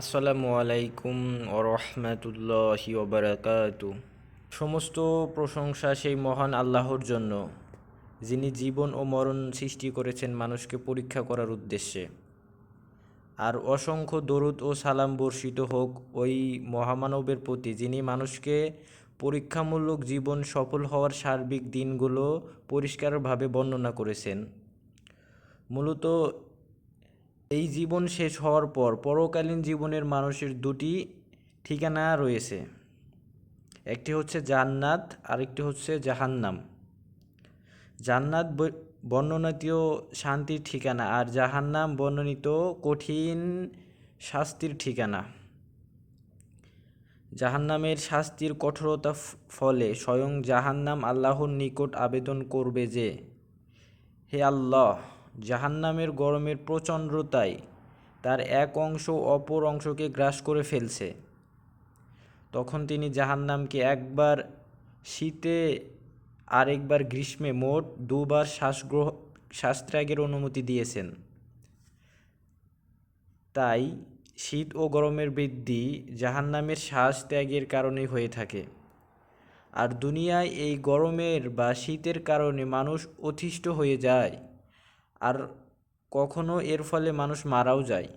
আসসালামু আলাইকুম ওরহমতুল্লাহি ওবরাকাত সমস্ত প্রশংসা সেই মহান আল্লাহর জন্য, যিনি জীবন ও মরণ সৃষ্টি করেছেন মানুষকে পরীক্ষা করার উদ্দেশ্যে। আর অসংখ্য দরুদ ও সালাম বর্ষিত হোক ওই মহামানবের প্রতি, যিনি মানুষকে পরীক্ষামূলক জীবন সফল হওয়ার সার্বিক দিনগুলো পরিষ্কারভাবে বর্ণনা করেছেন। মূলত এই জীবন শেষ হওয়ার পর পরকালীন জীবনের মানুষের দুটি ঠিকানা রয়েছে। একটি হচ্ছে জান্নাত, আরেকটি হচ্ছে জাহান্নাম। জান্নাত বর্ণনাতীয় শান্তির ঠিকানা আর জাহান্নাম বর্ণনিত কঠিন শাস্তির ঠিকানা। জাহান্নামের শাস্তির কঠোরতা ফলে স্বয়ং জাহান্নাম আল্লাহর নিকট আবেদন করবে যে, হে আল্লাহ জাহান্নামের গরমের প্রচণ্ডতায় তার এক অংশ অপর অংশকে গ্রাস করে ফেলছে। তখন তিনি জাহান্নামকে একবার শীতে, আরেকবার গ্রীষ্মে মোট দুবার শ্বাসগ্রহ, শ্বাসত্যাগের অনুমতি দিয়েছেন। তাই শীত ও গরমের বৃদ্ধি জাহান্নামের শ্বাস ত্যাগের কারণেই হয়ে থাকে। আর দুনিয়ায় এই গরমের বা শীতের কারণে মানুষ অতিষ্ঠ হয়ে যায়। আর কখনো এর ফলে মানুষ মারাও যায়।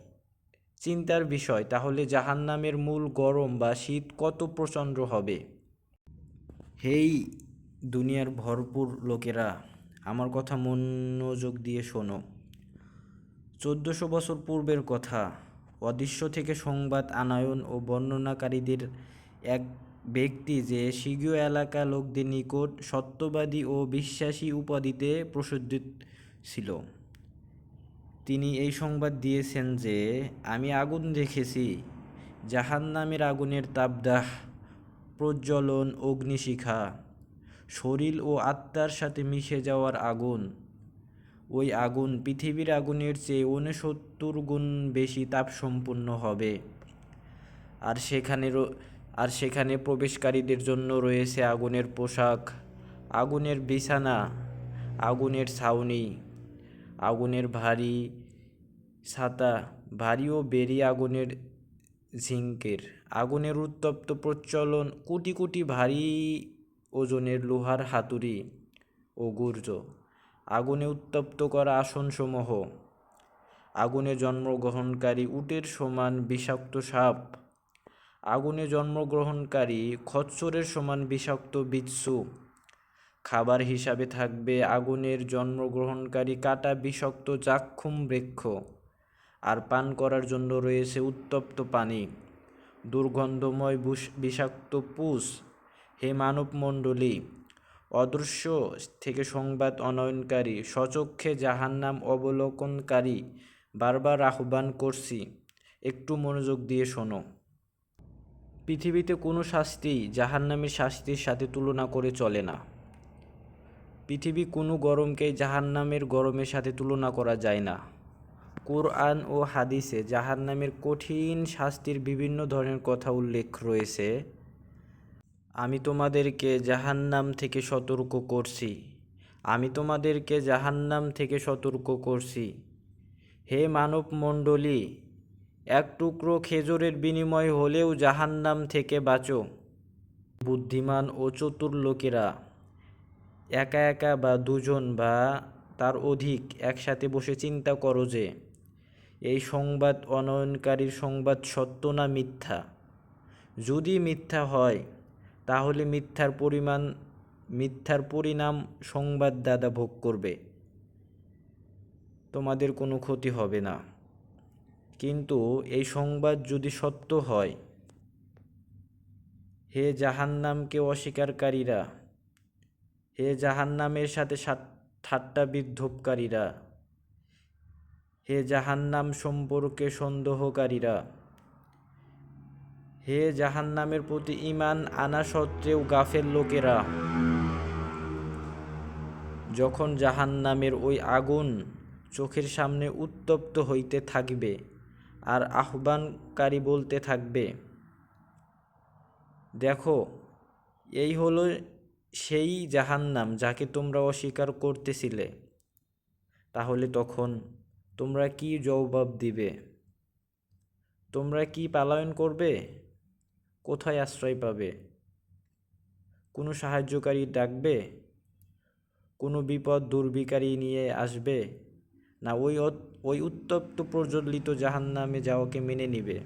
চিন্তার বিষয়, তাহলে জাহান্নামের মূল গরম বা শীত কত প্রচণ্ড হবে? হেই, দুনিয়ার ভরপুর লোকেরা, আমার কথা মনোযোগ দিয়ে শোনো। চোদ্দশো বছর পূর্বের কথা, অদৃশ্য থেকে সংবাদ, আনায়ন ও বর্ণনাকারীদের এক ব্যক্তি যে সিগীয় এলাকা লোকদের নিকট সত্যবাদী ও বিশ্বাসী উপাধিতে প্রসিদ্ধ ছিল। তিনি এই সংবাদ দিয়েছেন যে, আমি আগুন দেখেছি। জাহান্নামের আগুনের তাপদাহ, প্রজ্বলন, অগ্নিশিখা, শরীর ও আত্মার সাথে মিশে যাওয়ার আগুন। ওই আগুন পৃথিবীর আগুনের চেয়ে ঊনসত্তর গুণ বেশি তাপসম্পন্ন হবে। আর সেখানে আর সেখানে প্রবেশকারীদের জন্য রয়েছে আগুনের পোশাক, আগুনের বিছানা, আগুনের ছাউনি। আগুনের ভারী ছাতা, ভারী ও বেরি আগুনের ঝিঙ্কের। আগুনের উত্তপ্ত প্রচলন কোটি কোটি ভারী ওজনের লোহার হাতুড়ি ও গুর্জ। আগুনে উত্তপ্ত করা আসনসমূহ। আগুনে জন্মগ্রহণকারী উটের সমান বিষাক্ত সাপ। আগুনে জন্মগ্রহণকারী খচ্চরের সমান বিষাক্ত বিচ্ছু। খাবার হিসাবে থাকবে আগুনের জন্মগ্রহণকারী কাটা বিষাক্ত চাক্ষুম বৃক্ষ। আর পান করার জন্য রয়েছে উত্তপ্ত পানি। দুর্গন্ধময় বিষাক্ত পুষ। হে মানবমণ্ডলী, অদৃশ্য থেকে সংবাদ অনয়নকারী, সচক্ষে জাহান্নাম অবলোকনকারী, বারবার আহ্বান করছি, একটু মনোযোগ দিয়ে শোনো। পৃথিবীতে কোনো শাস্তি জাহান্নামের শাস্তির সাথে তুলনা করে চলে না। পৃথিবী কোনো গরমকে জাহান্নামের গরমের সাথে তুলনা করা যায় না। কোরআন ও হাদিসে জাহান্নামের কঠিন শাস্তির বিভিন্ন ধরনের কথা উল্লেখ রয়েছে। আমি তোমাদেরকে জাহান্নাম থেকে সতর্ক করছি। আমি তোমাদেরকে জাহান্নাম থেকে সতর্ক করছি। হে মানব মণ্ডলী এক টুকরো খেজুরের বিনিময় হলেও জাহান্নাম থেকে বাঁচো। বুদ্ধিমান ও চতুর লোকেরা একা একা বা দুজন বা তার অধিক একসাথে বসে চিন্তা করো যে, এই সংবাদ অনয়নকারীর সংবাদ সত্য না মিথ্যা? যদি মিথ্যা হয়, তাহলে মিথ্যার পরিমাণ, মিথ্যার পরিণাম সংবাদদাতা ভোগ করবে। তোমাদের কোনো ক্ষতি হবে না। কিন্তু এই সংবাদ যদি সত্য হয়, হে জাহান্নামকে অস্বীকারীরা হে জাহান্নামের সাথে ঠাট্টা বিদ্রোপকারীরা। হে জাহান্নাম সম্পর্কে সন্দেহকারীরা। হে জাহান্নামের প্রতি ইমান আনা সত্ত্বেও গাফের লোকেরা। যখন জাহান্নামের ওই আগুন চোখের সামনে উত্তপ্ত হইতে থাকবে আর আহ্বানকারী বলতে থাকবে, দেখো, এই হলো সেই জাহান্নাম যাকে তোমরা অস্বীকার করতেছিলে, তাহলে তখন তোমরা কি জবাব দিবে? তোমরা কি পালায়ন করবে? কোথায় আশ্রয় পাবে? কোনো সাহায্যকারী ডাকবে? কোনো বিপদ দুর্বিকারী নিয়ে আসবে? না, ওই ওই উত্তপ্ত প্রজ্বলিত জাহান্নামে যাওয়াকে মেনে নিবে।